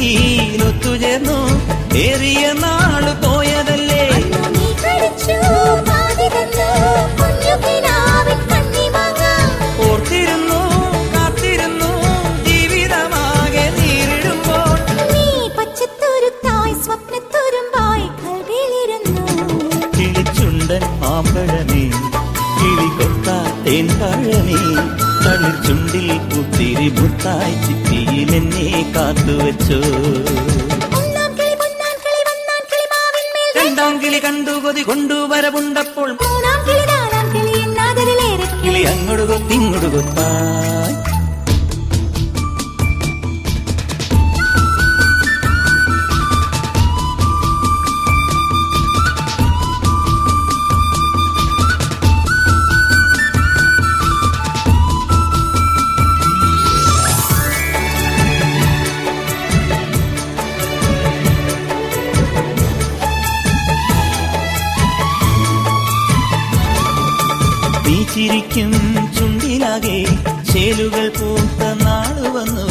തീയിൽ ഒത്തുചേർന്നു ഏറിയ നാൾ പോയതല്ലേ? ഓർത്തിരുന്നു കാത്തിരുന്നു ജീവിതമാകെ നേരിടുമ്പോൾ. നീ പച്ചത്തുരുത്തായി സ്വപ്നത്തുരുമ്പായി കൽവിലിരുന്നു കിളിച്ചുണ്ടൻ മാമ്പഴമേ തളിർ ചുണ്ടിൽ കുത്തിരി മുത്തായി ചിപ്പിയിൽ എന്നെ കാത്തുവച്ചോ. രണ്ടാം കിളി കണ്ടു കൊതി കൊണ്ടുവരവുണ്ടപ്പോൾ കിളി അങ്ങോട്ട് കൊത്തിങ്ങോട്ട് കൊത്തായി നീ ചിരിക്കും ചുണ്ടിലാകെ ചേലുകൾ പൂത്ത നാളു വന്നു.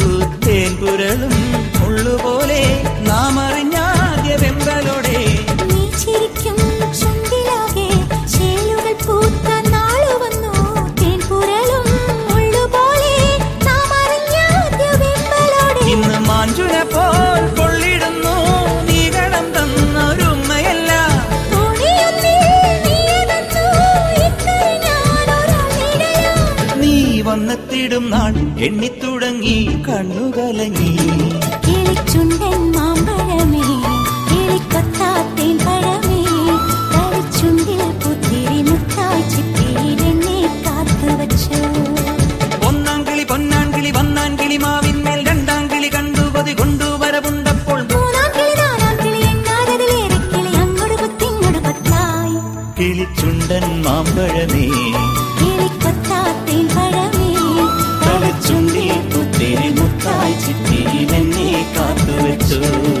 വന്നെത്തിടും നാൾ. എണ്ണിത്തുടങ്ങി കണ്ണുകലങ്ങി. കിളിച്ചുണ്ടൻ മാമ്പഴമേ കിളിക്കൊത്താത്തേൻ പഴമേ കളിച്ചുണ്ടിൽ പുത്തിരി മുത്തായി ചിപ്പിയിലെന്നെ കാത്തുവച്ചു ഒന്നാം കിളി പൊന്നാൻ കിളി വന്നാൻ കിളി മാവിന്മേൽ രണ്ടാം കിളി കണ്ടു കൊതി കൊണ്ടുവരവുണ്ടപ്പോൾ മാമ്പഴമേ. soon.